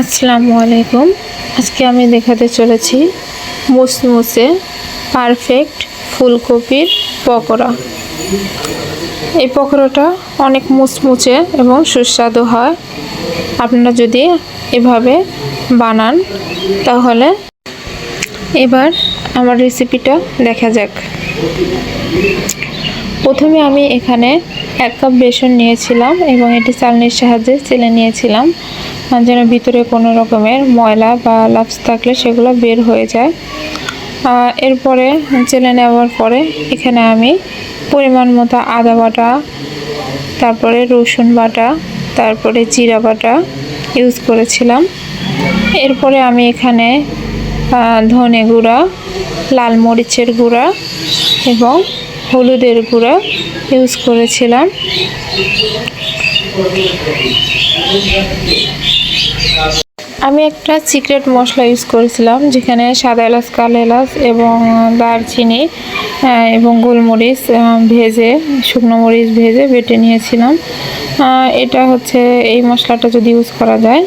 আসসালামু আলাইকুম। আজকে আমি দেখাতে চলেছি মুসমুসে পারফেক্ট ফুলকপির পকোড়া। এই পকোড়াটা অনেক মুচমুচে এবং সুস্বাদু হয়। আপনারা যদি এভাবে বানান, তাহলে এবার আমার রেসিপিটা দেখা যাক। প্রথমে আমি এখানে এক কাপ বেসন নিয়েছিলাম এবং এটি চালনির সাহায্যে চেলে নিয়েছিলাম। যেন ভিতরে কোনো রকমের ময়লা বা লাপস থাকলে সেগুলো বের হয়ে যায়। এরপরে চেলে নেওয়ার পরে এখানে আমি পরিমাণ মতো আদা বাটা, তারপরে রসুন বাটা, তারপরে জিরা বাটা ইউজ করেছিলাম। এরপরে আমি এখানে ধনে গুঁড়া, লাল মরিচের গুঁড়া এবং হলুদের গুঁড়া ইউজ করেছিলাম। আমি একটা সিক্রেট মশলা ইউজ করেছিলাম, যেখানে সাদা এলাচ, কালো এলাচ এবং দারচিনি এবং গোলমরিচ ভেজে, শুকনো মরিচ ভেজে বেটে নিয়েছিলাম। এটা হচ্ছে এই মশলাটা যদি ইউজ করা যায়,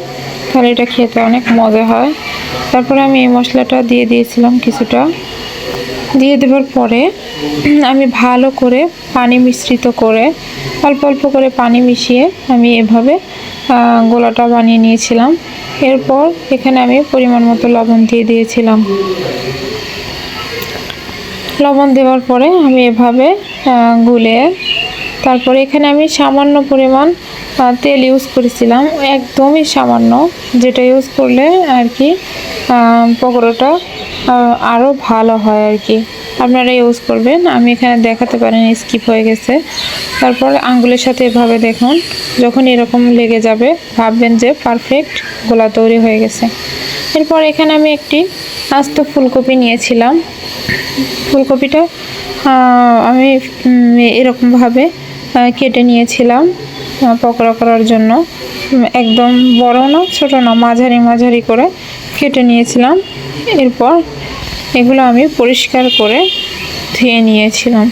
তাহলে এটা খেতে অনেক মজা হয়। তারপরে আমি এই মশলাটা দিয়ে দিয়েছিলাম কিছুটা। দিয়ে দেওয়ার পরে আমি ভালো করে পানি মিশ্রিত করে, অল্প অল্প করে পানি মিশিয়ে আমি এভাবে গোলাটা বানিয়ে নিয়েছিলাম। এরপর এখানে আমি পরিমাণ মতো লবণ দিয়ে দিয়েছিলাম। লবণ দেওয়ার পরে আমি এভাবে গুলে, তারপরে এখানে আমি সামান্য পরিমাণ তেল ইউজ করেছিলাম। একদমই সামান্য, যেটা ইউজ করলে আর কি পকোড়াটা আরও ভালো হয় আর কি। আপনারা ইউজ করবেন। আমি এখানে দেখাতে পারেন স্কিপ হয়ে গেছে। তারপর আঙ্গুলের সাথে এভাবে দেখুন, যখন এরকম লেগে যাবে, ভাববেন যে পারফেক্ট গোলা তৈরি হয়ে গেছে। এরপর এখানে আমি একটি আস্ত ফুলকপি নিয়েছিলাম। ফুলকপিটা আমি এরকমভাবে কেটে নিয়েছিলাম পকোড়া করার জন্য। একদম বড় না, ছোট না, মাঝারি মাঝারি করে কেটে নিয়েছিলাম। এরপর এগুলো আমি পরিষ্কার করে ধুয়ে নিয়েছিলাম।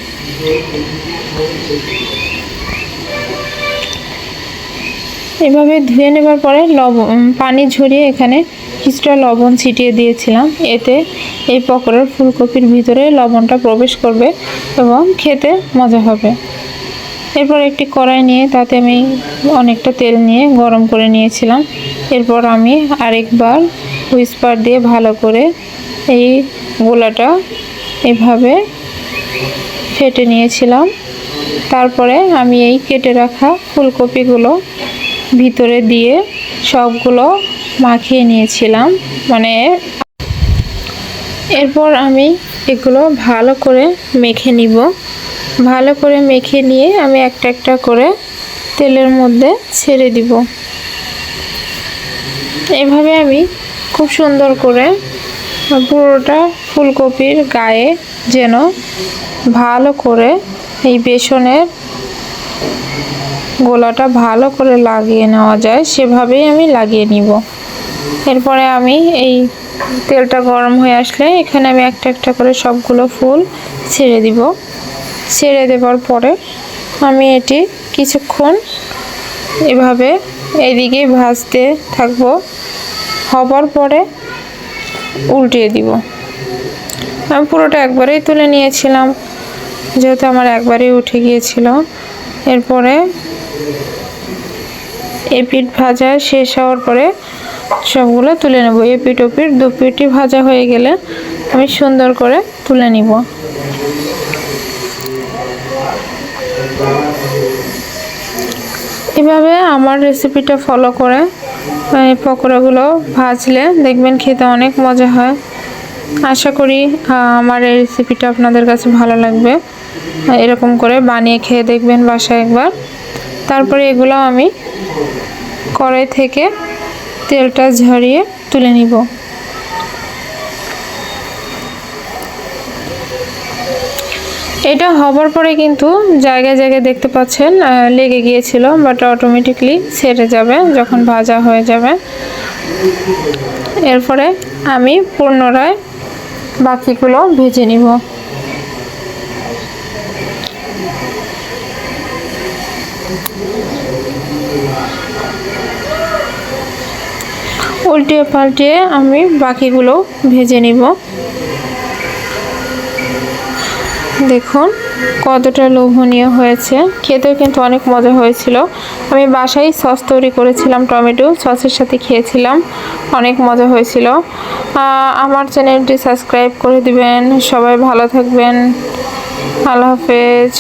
এভাবে ধুয়ে নেবার পরে লবণ পানি ঝরিয়ে এখানে কিছুটা লবণ ছিটিয়ে দিয়েছিলাম। এতে এই পকোড়ার ফুলকপির ভিতরে লবণটা প্রবেশ করবে এবং খেতে মজা হবে। এরপর একটি কড়াই নিয়ে তাতে আমি অনেকটা তেল নিয়ে গরম করে নিয়েছিলাম। এরপর আমি আরেকবার হুইস্পার দিয়ে ভালো করে এই গোলাটা এভাবে ফেটে নিয়েছিলাম। তারপরে আমি এই কেটে রাখা ফুলকপিগুলো ভিতরে দিয়ে সবগুলো মাখিয়ে নিয়েছিলাম। মানে এরপর আমি এগুলো ভালো করে মেখে নিব। ভালো করে মেখে নিয়ে আমি একটা একটা করে তেলের মধ্যে ছেড়ে দিব। এভাবে আমি খুব সুন্দর করে পুরোটা ফুলকপির গায়ে যেন ভালো করে এই বেসনের গোলাটা ভালো করে লাগিয়ে নেওয়া যায়, সেভাবেই আমি লাগিয়ে নিব। এরপরে আমি এই তেলটা গরম হয়ে আসলে এখানে আমি একটা একটা করে সবগুলো ফুল ছেড়ে দিব। ছেড়ে দেওয়ার পরে আমি এটি কিছুক্ষণ এভাবে এদিকে ভাজতে থাকব। হবার পরে উল্টিয়ে দিব। আমি পুরোটা একবারেই তুলে নিয়েছিলাম, যেহেতু আমার একবারেই উঠে গিয়েছিল। এরপরে এপিট ভাজা শেষ হওয়ার পরে সবগুলো তুলে নেব। এপিট ওপিট দু পিটি ভাজা হয়ে গেলে আমি সুন্দর করে তুলে নিব। এভাবে আমার রেসিপিটা ফলো করে পকোড়াগুলো ভাজলে দেখবেন খেতে অনেক মজা হয়। আশা করি আমার এই রেসিপিটা আপনাদের কাছে ভালো লাগবে। এরকম করে বানিয়ে খেয়ে দেখবেন বাসায় একবার। তারপরে এগুলো আমি কড়াই থেকে তেলটা ঝরিয়ে তুলে নিব। এটা হবার পরে কিন্তু জায়গায় জায়গায় দেখতে পাচ্ছেন লেগে গিয়েছিল বাট অটোমেটিকলি ছেড়ে যাবে যখন ভাজা হয়ে যাবে। এরপরে আমি পুনরায় বাকিগুলো ভেজে নিব। উল্টিয়ে পাল্টিয়ে আমি বাকিগুলো ভেজে নিব। দেখুন, কতটা লোভনীয় হয়েছে। খেতেও কিন্তু অনেক মজা হয়েছিল। আমি বাসায় সস তৈরি করেছিলাম, টমেটো সসের সাথে খেয়েছিলাম। অনেক মজা হয়েছিল। আমার চ্যানেলটি সাবস্ক্রাইব করে দিবেন। সবাই ভালো থাকবেন। আল্লাহ হাফেজ।